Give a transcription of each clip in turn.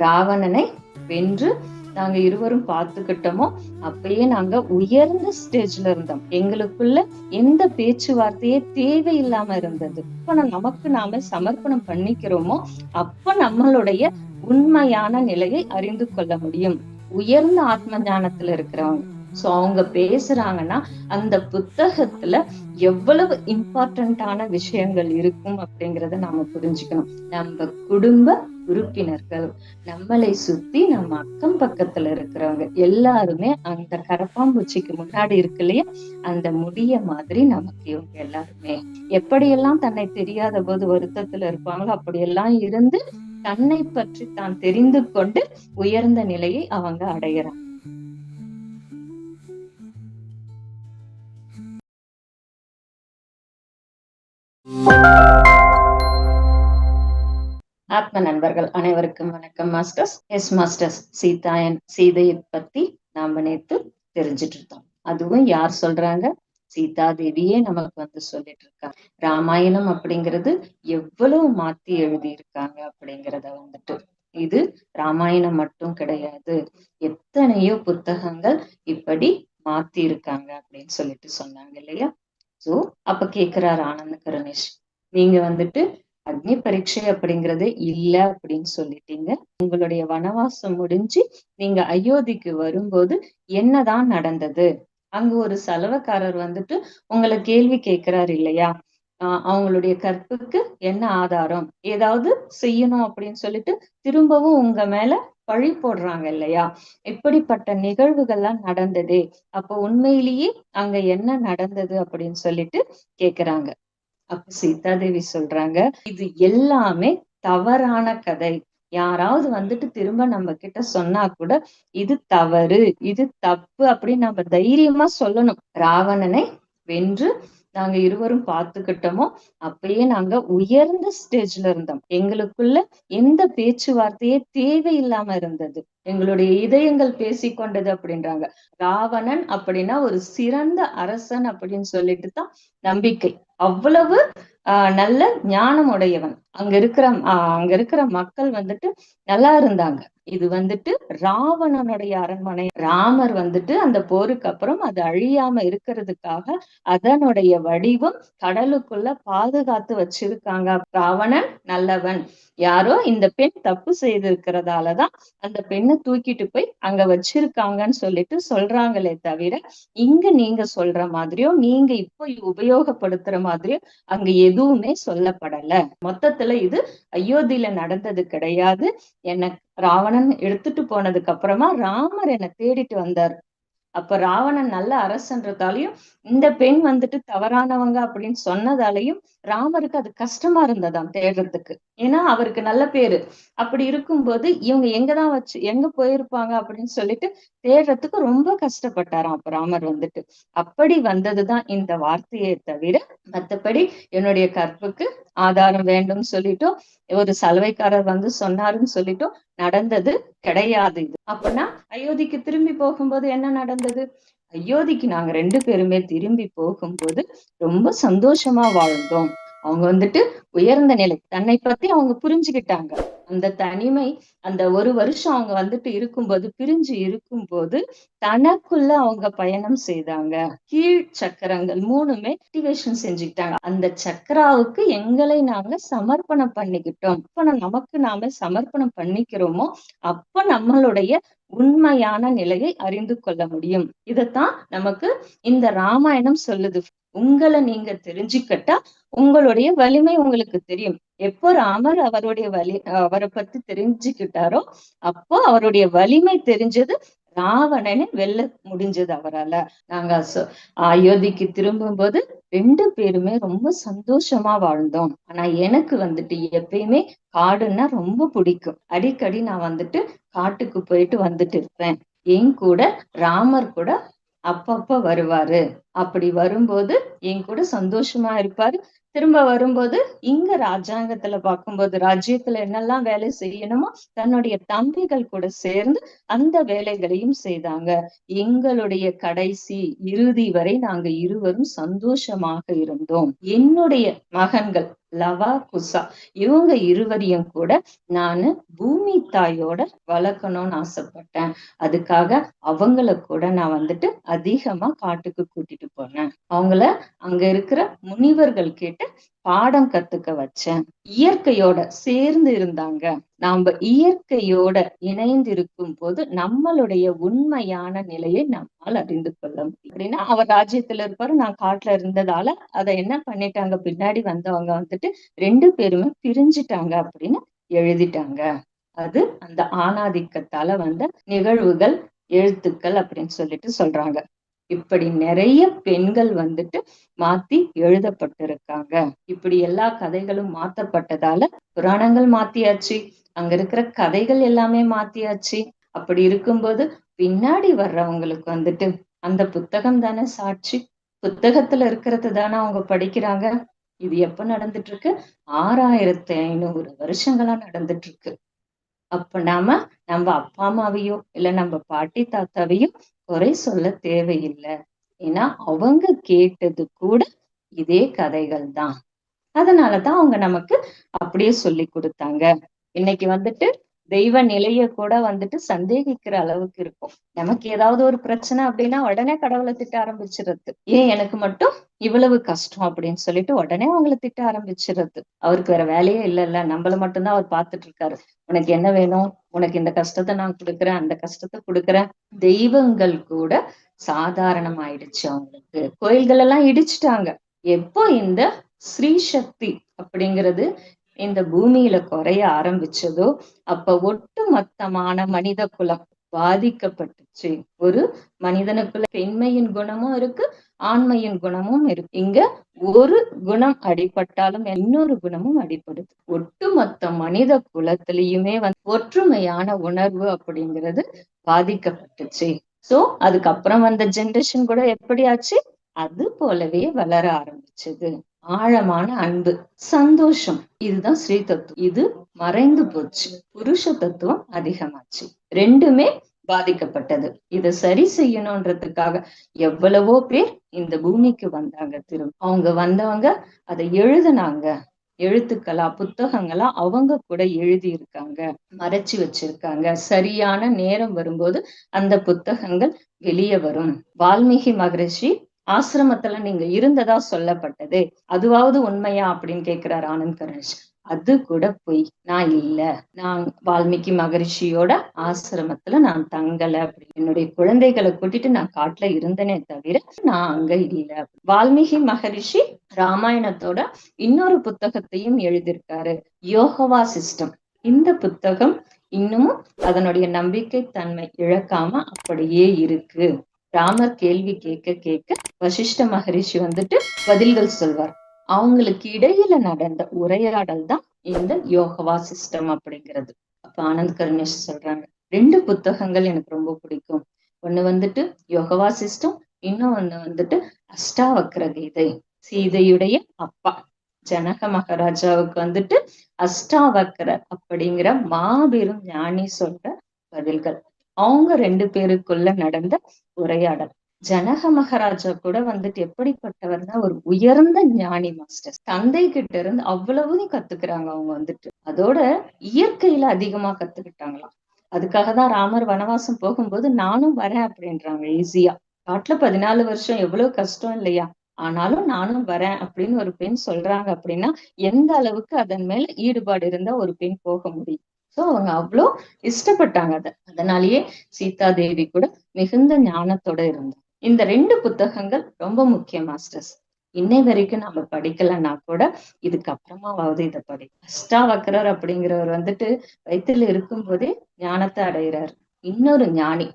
ராவணனை வென்று நாங்க இருவரும் பார்த்துக்கிட்டோமோ அப்பயே நாங்க உயர்ந்த ஸ்டேஜ்ல இருந்தோம். எங்களுக்குள்ள எந்த பேச்சுவார்த்தையே தேவையில்லாம இருந்தது. இப்ப நமக்கு நாம சமர்ப்பணம் பண்ணிக்கிறோமோ அப்ப நம்மளுடைய உண்மையான நிலையை அறிந்து கொள்ள முடியும். உயர்ந்த ஆத்ம ஞானத்துல இருக்கிறவங்க. சோ அவங்க பேசுறாங்கன்னா அந்த புத்தகத்துல எவ்வளவு இம்பார்ட்டன்டான விஷயங்கள் இருக்கும் அப்படிங்கறத நாம புரிஞ்சுக்கணும். நம்ம குடும்ப உறுப்பினர்கள் நம்மளை சுத்தி நம்ம அக்கம் பக்கத்துல இருக்கிறவங்க எல்லாருமே அந்த கரப்பாம்பூச்சிக்கு முன்னாடி இருக்கு இல்லையா? அந்த முடிய மாதிரி நமக்கு இவங்க எல்லாருமே. எப்படியெல்லாம் தன்னை தெரியாத போது வருத்தத்துல இருப்பாங்களோ அப்படியெல்லாம் இருந்து தன்னை பற்றி தான் தெரிந்து கொண்டு உயர்ந்த நிலையை அவங்க அடையிறாங்க ஆத்ம நண்பர்கள். அனைவருக்கும் வணக்கம் மாஸ்டர்ஸ். S masters. சீதாயன் சீதையை பத்தி நாம நேத்து தெரிஞ்சிட்டு இருந்தோம் அதுவும் யார் சொல்றாங்க? சீதா தேவியே நமக்கு வந்து சொல்லிட்டு இருக்காங்க ராமாயணம் அப்படிங்கிறது எவ்வளவு மாத்தி எழுதியிருக்காங்க அப்படிங்கிறத வந்துட்டு. இது ராமாயணம் மட்டும் கிடையாது. எத்தனையோ புத்தகங்கள் இப்படி மாத்தி இருக்காங்க அப்படின்னு சொல்லிட்டு சொன்னாங்க இல்லையா? சோ அப்ப கேக்குறாரு ஆனந்த கருணேஷ். நீங்க வந்துட்டு அக்னி பரீட்சை அப்படிங்கறது இல்ல அப்படின்னு சொல்லிட்டீங்க. உங்களுடைய வனவாசம் முடிஞ்சு நீங்க அயோத்திக்கு வரும்போது என்னதான் நடந்தது? அங்க ஒரு செலவுக்காரர் வந்துட்டு உங்களை கேள்வி கேட்கிறாரு இல்லையா? ஆஹ் அவங்களுடைய கற்புக்கு என்ன ஆதாரம்? ஏதாவது செய்யணும் அப்படின்னு சொல்லிட்டு திரும்பவும் உங்க மேல பழி போடுறாங்க இல்லையா? இப்படிப்பட்ட நிகழ்வுகள்லாம் நடந்ததே. அப்போ உண்மையிலேயே அங்க என்ன நடந்தது அப்படின்னு சொல்லிட்டு கேக்குறாங்க. அப்ப சீதாதேவி சொல்றாங்க இது எல்லாமே தவறான கதை. யாராவது வந்துட்டு திரும்ப நம்ம கிட்ட சொன்னா கூட இது தவறு இது தப்பு அப்படின்னு நம்ம தைரியமா சொல்லணும். ராவணனை வென்று நாங்க இருவரும் பார்த்துக்கிட்டோமோ அப்பயே நாங்க உயர்ந்த ஸ்டேஜ்ல இருந்தோம். எங்களுக்குள்ள எந்த பேச்சுவார்த்தையே தேவையில்லாம இருந்தது. எங்களுடைய இதயங்கள் பேசிக்கொண்டது அப்படின்றாங்க. ராவணன் அப்படின்னா ஒரு சிறந்த அரசன் அப்படின்னு சொல்லிட்டு தான் நம்பிக்கை. அவ்வளவு நல்ல ஞானம் உடையவன் அங்க இருக்கிற அங்க இருக்கிற மக்கள் வந்துட்டு நல்லா இருந்தாங்க. இது வந்துட்டு ராவணனுடைய அரண்மனை. ராமர் வந்துட்டு அந்த போருக்கு அப்புறம் அது அழியாம இருக்கிறதுக்காக அதனுடைய வடிவம் கடலுக்குள்ள பாதுகாத்து வச்சிருக்காங்க. ராவணன் நல்லவன். யாரோ இந்த பெண் தப்பு செய்திருக்கிறதாலதான் அந்த பெண்ணை தூக்கிட்டு போய் அங்க வச்சிருக்காங்கன்னு சொல்லிட்டு சொல்றாங்களே தவிர இங்க நீங்க சொல்ற மாதிரியோ நீங்க இப்போ உபயோகப்படுத்துற மாதிரியோ அங்க எதுவுமே சொல்லப்படல. மொத்தத்துல இது அயோத்தியில நடந்தது கிடையாது. என்ன ராவணன் எடுத்துட்டு போனதுக்கு அப்புறமா ராமர் என்னை தேடிட்டு வந்தார். அப்ப ராவணன் நல்ல அரசன்றதாலையும் இந்த பெண் வந்துட்டு தவறானவங்க அப்படின்னு சொன்னதாலையும் ராமருக்கு அது கஷ்டமா இருந்ததாம் தேடுறதுக்கு. ஏன்னா அவருக்கு நல்ல பேரு. அப்படி இருக்கும்போது இவங்க எங்கதான் வச்சு எங்க போயிருப்பாங்க அப்படின்னு சொல்லிட்டு தேடுறதுக்கு ரொம்ப கஷ்டப்பட்டாராம் அப்ப ராமர் வந்துட்டு. அப்படி வந்ததுதான் இந்த வார்த்தையை தவிர மத்தபடி என்னுடைய கற்புக்கு ஆதாரம் வேண்டும் சொல்லிட்டோம். ஒரு சலவைக்காரர் வந்து சொன்னாருன்னு சொல்லிட்டோம். நடந்தது கிடையாது இது. அப்படின்னா அயோத்திக்கு திரும்பி போகும்போது என்ன நடந்தது? அயோத்திக்கு நாங்க ரெண்டு பேருமே திரும்பி போகும்போது ரொம்ப சந்தோஷமா வாழ்ந்தோம். அவங்க வந்துட்டு உயர்ந்த நிலை. தன்னை பத்தி அவங்க புரிஞ்சுக்கிட்டாங்க. அந்த தனிமை அந்த ஒரு வருஷம் அவங்க வந்துட்டு இருக்கும்போது பிரிஞ்சு இருக்கும்போது தனக்குள்ள அவங்க பயணம் செய்தாங்க. கீழ் சக்கரங்கள் மூணுமே ஆக்டிவேஷன் செஞ்சுக்கிட்டாங்க. அந்த சக்கராவுக்கு எங்களை நாங்க சமர்ப்பணம் பண்ணிக்கிட்டோம். அப்ப நமக்கு நாம சமர்ப்பணம் பண்ணிக்கிறோமோ அப்ப நம்மளுடைய உண்மையான நிலையை அறிந்து கொள்ள முடியும். இதத்தான் நமக்கு இந்த ராமாயணம் சொல்லுது. உங்களை நீங்க தெரிஞ்சுக்கிட்டா உங்களுடைய வலிமை உங்களுக்கு தெரியும். எப்போ ராமர் அவருடைய வலி அவரை பத்தி தெரிஞ்சுக்கிட்டாரோ அப்போ அவருடைய வலிமை தெரிஞ்சது ராவணனை வெல்ல முடிஞ்சது அவரால. நாங்க அயோத்திக்கு திரும்பும் போது ரெண்டு பேருமே ரொம்ப சந்தோஷமா வாழ்ந்தோம். ஆனா எனக்கு வந்துட்டு எப்பயுமே காடுன்னா ரொம்ப பிடிக்கும். அடிக்கடி நான் வந்துட்டு காட்டுக்கு போயிட்டு வந்துட்டு இருப்பேன். என் கூட ராமர் கூட அப்பப்ப வருவாரு. அப்படி வரும்போது என் கூட சந்தோஷமா இருப்பாரு. திரும்ப வரும்போது இங்க ராஜாங்கத்துல பார்க்கும்போது ராஜ்யத்துல என்னெல்லாம் வேலை செய்யணுமோ தன்னுடைய தம்பிகள் கூட சேர்ந்து அந்த வேலைகளையும் செய்தாங்க. எங்களுடைய கடைசி இறுதி வரை நாங்க இருவரும் சந்தோஷமாக இருந்தோம். என்னுடைய மகன்கள் லவா குசா. இவங்க இருவரையும் கூட நானு பூமி தாயோட வளர்க்கணும்னு ஆசைப்பட்டேன். அதுக்காக அவங்கள கூட நான் வந்துட்டு அதிகமா காட்டுக்கு கூட்டிட்டு போனேன். அவங்கள அங்க இருக்கிற முனிவர்கள் கேட்டு பாடம் கத்துக்க வச்சேன். இயற்கையோட சேர்ந்து இருந்தாங்க. நாம இயற்கையோட இணைந்து இருக்கும் போது நம்மளுடைய உண்மையான நிலையை நம்மால் அறிந்து கொள்ள முடியும். அப்படின்னா அவர் ராஜ்யத்துல இருப்பாரு நான் காட்டுல இருந்ததால அதை என்ன பண்ணிட்டாங்க? பின்னாடி வந்தவங்க வந்துட்டு ரெண்டு பேருமே பிரிஞ்சுட்டாங்க அப்படின்னு எழுதிட்டாங்க. அது அந்த ஆணாதிக்கத்தால வந்த நிகழ்வுகள் எழுத்துக்கள் அப்படின்னு சொல்லிட்டு சொல்றாங்க. இப்படி நிறைய பெண்கள் வந்துட்டு மாத்தி எழுதப்பட்டிருக்காங்க. இப்படி எல்லா கதைகளும் மாத்தப்பட்டதால புராணங்கள் மாத்தியாச்சு. அங்க இருக்கிற கதைகள் எல்லாமே மாத்தியாச்சு. அப்படி இருக்கும்போது பின்னாடி வர்றவங்களுக்கு வந்துட்டு அந்த புத்தகம் தானே சாட்சி? புத்தகத்துல இருக்கிறது தானே அவங்க படிக்கிறாங்க. இது எப்ப நடந்துட்டு இருக்கு ஆறாயிரத்தி ஐநூறு வருஷங்களா நடந்துட்டு இருக்கு அப்ப நாம நம்ம அப்பா அம்மாவையோ இல்ல நம்ம பாட்டி தாத்தாவையும் குறை சொல்ல தேவையில்லை. ஏன்னா அவங்க கேட்டது கூட இதே கதைகள் தான். அதனாலதான் அவங்க நமக்கு அப்படியே சொல்லி கொடுத்தாங்க. இன்னைக்கு வந்துட்டு தெய்வ நிலைய கூட வந்துட்டு சந்தேகிக்கிற அளவுக்கு இருக்கும். நமக்கு ஏதாவது ஒரு பிரச்சனை அப்படின்னா உடனே கடவுளை திட்ட ஆரம்பிச்சிருது ஏன் எனக்கு மட்டும் இவ்வளவு கஷ்டம் அப்படின்னு சொல்லிட்டு உடனே அவங்கள திட்ட ஆரம்பிச்சிருது அவருக்கு வேற வேலையே இல்ல இல்ல நம்மள மட்டும்தான் அவர் பார்த்துட்டு இருக்காரு. உனக்கு என்ன வேணும்? உனக்கு இந்த கஷ்டத்தை நான் கொடுக்குறேன் அந்த கஷ்டத்தை கொடுக்குறேன். தெய்வங்கள் கூட சாதாரணம் ஆயிடுச்சு அவங்களுக்கு. கோயில்கள் எல்லாம் இடிச்சிட்டாங்க. எப்போ இந்த ஸ்ரீ சக்தி அப்படிங்கிறது இந்த பூமியில குறைய ஆரம்பிச்சதோ அப்ப ஒட்டு மொத்தமான மனித குலம் பாதிக்கப்பட்டுச்சு. ஒரு மனிதனுக்குள்ள பெண்மையின் குணமும் இருக்கு ஆண்மையின் குணமும் இருக்கு. இங்க ஒரு குணம் அடிபட்டாலும் இன்னொரு குணமும் அடிபடுது. ஒட்டுமொத்த மனித குலத்திலயுமே வந்து ஒற்றுமையான உணர்வு அப்படிங்கிறது பாதிக்கப்பட்டுச்சு. சோ அதுக்கப்புறம் வந்த ஜென்ரேஷன் கூட எப்படி ஆச்சு அது போலவே வளர ஆரம்பிச்சது. ஆழமான அன்பு சந்தோஷம். இதுதான் ஸ்ரீ தத்துவம் இது மறைந்து போச்சு. புருஷ தத்துவம் அதிகமாச்சு. ரெண்டுமே பாதிக்கப்பட்டது. இதை சரி செய்யணும்ன்றதுக்காக எவ்வளவோ பேர் இந்த பூமிக்கு வந்தாங்க. திரும்ப அவங்க வந்தவங்க அதை எழுதுனாங்க. எழுத்துக்களா புத்தகங்களா அவங்க கூட எழுதி இருக்காங்க மறைச்சு வச்சிருக்காங்க. சரியான நேரம் வரும்போது அந்த புத்தகங்கள் வெளியே வரும். வால்மீகி மகரிஷி ஆசிரமத்துல நீங்க இருந்ததா சொல்லப்பட்டது. அதுவாவது உண்மையா அப்படின்னு கேக்குறாரு ஆனந்த் கணேஷ் அது கூட பொய். நான் இல்ல. நான் வால்மீகி மகரிஷியோட ஆசிரமத்துல நான் தங்கல அப்படி என்னுடைய குழந்தைகளை கூட்டிட்டு நான் காட்டுல இருந்தனே தவிர நான் அங்க இல்ல. வால்மீகி மகரிஷி ராமாயணத்தோட இன்னொரு புத்தகத்தையும் எழுதியிருக்காரு. யோகவா சிஸ்டம். இந்த புத்தகம் இன்னமும் அதனுடைய நம்பிக்கை தன்மை இழக்காம அப்படியே இருக்கு. ராமர் கேள்வி கேட்க கேட்க வசிஷ்ட மகரிஷி வந்துட்டு பதில்கள் சொல்வார். அவங்களுக்கு இடையில நடந்த உரையாடல் தான் இந்த யோகவா சிஸ்டம் அப்படிங்கிறது. அப்ப ஆனந்த் கருணேஷ் சொல்றாங்க. ரெண்டு புத்தகங்கள் எனக்கு ரொம்ப பிடிக்கும். ஒண்ணு வந்துட்டு யோகவா சிஸ்டம் இன்னும் ஒண்ணு வந்துட்டு அஷ்டாவக்கர கீதை சீதையுடைய அப்பா. ஜனக மகாராஜாவுக்கு வந்துட்டு அஷ்டாவக்கரர் அப்படிங்கிற மாபெரும் ஞானி சொல்ற பதில்கள். அவங்க ரெண்டு பேருக்குள்ள நடந்த உரையாடல். ஜனக மகாராஜா கூட வந்துட்டு எப்படிப்பட்டவர்னா ஒரு உயர்ந்த ஞானி மாஸ்டர் தந்தை கிட்ட இருந்து அவ்வளவும் கத்துக்கிறாங்க அவங்க வந்துட்டு. அதோட இயற்கையில அதிகமா கத்துக்கிட்டாங்களாம். அதுக்காக தான் ராமர் வனவாசம் போகும்போது நானும் வரேன் அப்படின்றாங்க ஈஸியா காட்டுல பதினாலு வருஷம் எவ்வளவு கஷ்டம் இல்லையா? ஆனாலும் நானும் வரேன் அப்படின்னு ஒரு பெண் சொல்றாங்க அப்படின்னா எந்த அளவுக்கு அதன் மேல ஈடுபாடு இருந்தா ஒரு பெண் போக முடியும்? சோ அவங்க அவ்வளோ இஷ்டப்பட்டாங்க அதை. அதனாலேயே சீதா தேவி கூட மிகுந்த ஞானத்தோட இருந்தாங்க இந்த ரெண்டு புத்தகங்கள் ரொம்ப முக்கியம் மாஸ்டர்ஸ் இன்னை வரைக்கும் நம்ம படிக்கலன்னா கூட இதுக்கப்புறமாவது இதை படி. அஷ்டாவக்கரர் அப்படிங்கிறவர் வந்துட்டு வயிற்றுல இருக்கும் போதே ஞானத்தை அடைகிறார் இன்னொரு ஞானி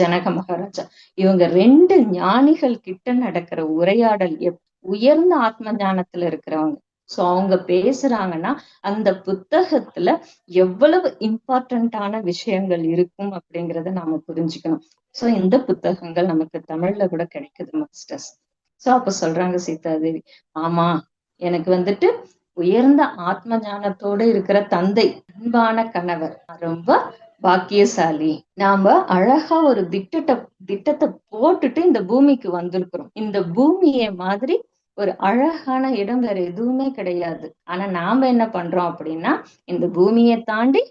ஜனக மகாராஜா. இவங்க ரெண்டு ஞானிகள் கிட்ட நடக்கிற உரையாடல் எப் உயர்ந்த ஆத்ம ஞானத்துல இருக்கிறவங்க. சோ அவங்க பேசுறாங்கன்னா அந்த புத்தகத்துல எவ்வளவு இம்பார்ட்டன்டான விஷயங்கள் இருக்கும் அப்படிங்கறத நாம புரிஞ்சுக்கணும். சோ இந்த புத்தகங்கள் நமக்கு தமிழ்ல கூட கிடைக்குது மாஸ்டர்ஸ் சோ அப்ப சொல்றாங்க சீதாதேவி ஆமா எனக்கு வந்துட்டு உயர்ந்த ஆத்ம ஞானத்தோட இருக்கிற தந்தை அன்பான கணவர் ரொம்ப பாக்கியசாலி. நாம அழகா ஒரு திட்டத்தை திட்டத்தை போட்டுட்டு இந்த பூமிக்கு வந்திருக்கிறோம். இந்த பூமியை மாதிரி ஒரு அழகான இடம் வேற எதுவுமே கிடையாது. ஆனா நாம என்ன பண்றோம் அப்படின்னா இந்த பூமியை தாண்டி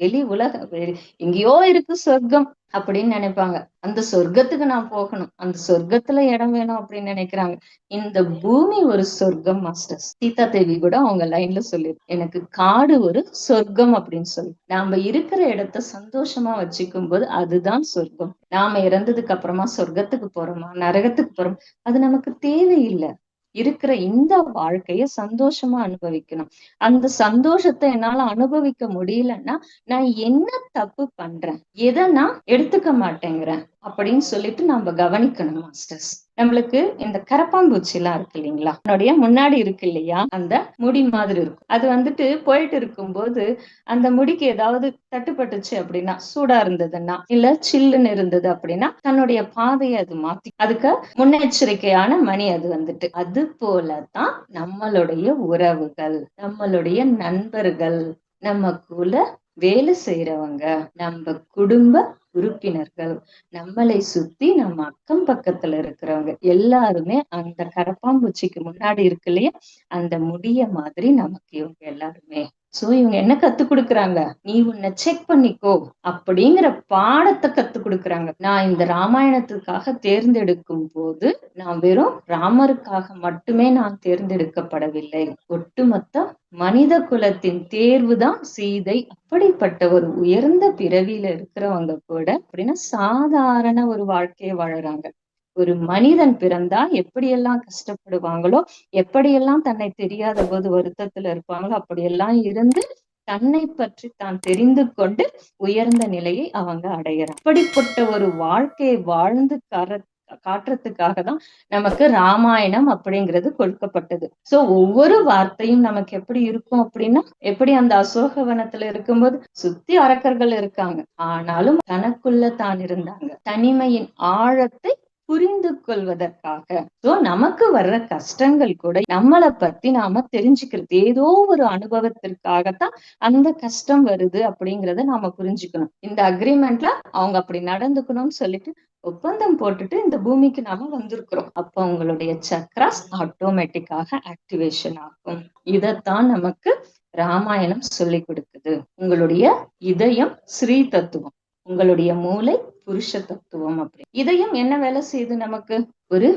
வெளி உலக எங்கேயோ இருக்கு சொர்க்கம் அப்படின்னு நினைப்பாங்க. அந்த சொர்க்கத்துக்கு நான் போகணும். அந்த சொர்க்கத்துல இடம் வேணும் அப்படின்னு நினைக்கிறாங்க. இந்த பூமி ஒரு சொர்க்கம் மாஸ்டர். சீதா தேவி கூட அவங்க லைன்ல சொல்லி எனக்கு காடு ஒரு சொர்க்கம் அப்படின்னு சொல்லி. நாம இருக்கிற இடத்த சந்தோஷமா வச்சுக்கும் போது அதுதான் சொர்க்கம். நாம இறந்ததுக்கு அப்புறமா சொர்க்கத்துக்கு போறோமா? நரகத்துக்கு போறோம்? அது நமக்கு தேவையில்லை. இருக்கிற இந்த வாழ்க்கைய சந்தோஷமா அனுபவிக்கணும். அந்த சந்தோஷத்தை என்னால அனுபவிக்க முடியலன்னா நான் என்ன தப்பு பண்றேன்? எதை நான் எடுத்துக்க மாட்டேங்கிறேன்? அப்படின்னு சொல்லிட்டு நம்ம கவனிக்கணும் மாஸ்டர்ஸ் நம்மளுக்கு இந்த கரப்பாம்பூச்சி எல்லாம் இருக்கு இல்லைங்களா? என்னுடைய முன்னாடி இருக்கு இல்லையா? அந்த முடி மாதிரி இருக்கும். அது வந்துட்டு போயிட்டு இருக்கும்போது அந்த முடிக்கு ஏதாவது தட்டுப்பட்டுச்சு அப்படின்னா சூடா இருந்ததுன்னா இல்ல சில்லுன்னு இருந்தது அப்படின்னா தன்னுடைய பாதையை அது மாத்தி அதுக்கு முன்னெச்சரிக்கையான மணி அது வந்துட்டு. அது போலதான் நம்மளுடைய உறவுகள் நம்மளுடைய நண்பர்கள் நம்ம கூட வேலை செய்யறவங்க நம்ம குடும்ப உறுப்பினர்கள். நம்மளை சுத்தி நம்ம அக்கம் பக்கத்துல இருக்கிறவங்க எல்லாருமே அந்த கரப்பாம்பூச்சிக்கு முன்னாடி இருக்கு இல்லையா? அந்த முடிய மாதிரி நமக்கு இவங்க எல்லாருமே. சோ இவங்க என்ன கத்து கொடுக்குறாங்க? நீ உன்னை செக் பண்ணிக்கோ அப்படிங்கிற பாடத்தை கத்து கொடுக்குறாங்க. நான் இந்த ராமாயணத்துக்காக தேர்ந்தெடுக்கும் போது நான் வெறும் ராமருக்காக மட்டுமே நான் தேர்ந்தெடுக்கப்படவில்லை. ஒட்டுமொத்த மனித குலத்தின் தேர்வு தான் சீதை அப்படிப்பட்ட ஒரு உயர்ந்த பிறவியில இருக்கிறவங்க கூட அப்படின்னா சாதாரண ஒரு வாழ்க்கையை வாழறாங்க. ஒரு மனிதன் பிறந்தா எப்படியெல்லாம் கஷ்டப்படுவாங்களோ எப்படியெல்லாம் தன்னை தெரியாத போது வருத்தத்துல இருப்பாங்களோ அப்படியெல்லாம் இருந்து தன்னை பற்றி தான் தெரிந்து கொண்டு உயர்ந்த நிலையை அவங்க அடையிறாங்க அப்படிப்பட்ட ஒரு வாழ்க்கையை வாழ்ந்து கர காட்டுறதுக்காக தான் நமக்கு ராமாயணம் அப்படிங்கிறது கொடுக்கப்பட்டது. சோ ஒவ்வொரு வார்த்தையும் நமக்கு எப்படி இருக்கும் அப்படின்னா எப்படி அந்த அசோகவனத்துல இருக்கும்போது சுத்தி அரக்கர்கள் இருக்காங்க. ஆனாலும் தனக்குள்ள தான் இருந்தாங்க. தனிமையின் ஆழத்தை புரிந்து கொள்வதற்காக சோ நமக்கு வர்ற கஷ்டங்கள் கூட நம்மளை பத்தி நாம தெரிஞ்சுக்கிறது. ஏதோ ஒரு அனுபவத்திற்காகத்தான் அந்த கஷ்டம் வருது அப்படிங்கறத நாம புரிஞ்சுக்கணும். இந்த அக்ரிமெண்ட்ல அவங்க அப்படி நடந்துக்கணும்னு சொல்லிட்டு ஒப்பந்தம் போட்டுட்டு இந்த பூமிக்கு நாம வந்திருக்கிறோம். அப்ப உங்களுடைய சக்ராஸ் ஆட்டோமேட்டிக்காக ஆக்டிவேஷன் ஆகும். இதத்தான் நமக்கு ராமாயணம் சொல்லி கொடுக்குது. உங்களுடைய இதயம் ஸ்ரீ தத்துவம். உங்களுடைய மூளை புருஷ தத்துவம் அப்படி இதயம் என்ன வேலை செய்யுது நமக்கு? ஒரு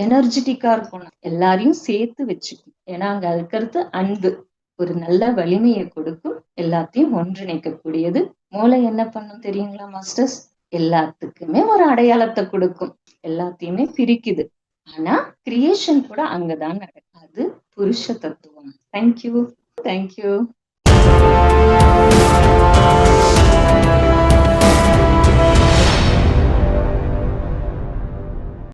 எனர்ஜெட்டிக்கா இருக்கணும். எல்லாரையும் சேர்த்து வச்சுக்கும் ஏன்னா அங்க இருக்கிறது அன்பு. ஒரு நல்ல வலிமையை கொடுக்கும். எல்லாத்தையும் ஒன்றிணைக்கக்கூடியது. மூளை என்ன பண்ணும் தெரியுங்களா மாஸ்டர்ஸ் எல்லாத்துக்குமே ஒரு அடையாளத்தை கொடுக்கும். எல்லாத்தையுமே பிரிக்குது. ஆனா கிரியேஷன் கூட அங்கதான் நடக்கும் அது புருஷ தத்துவம். Thank you thank you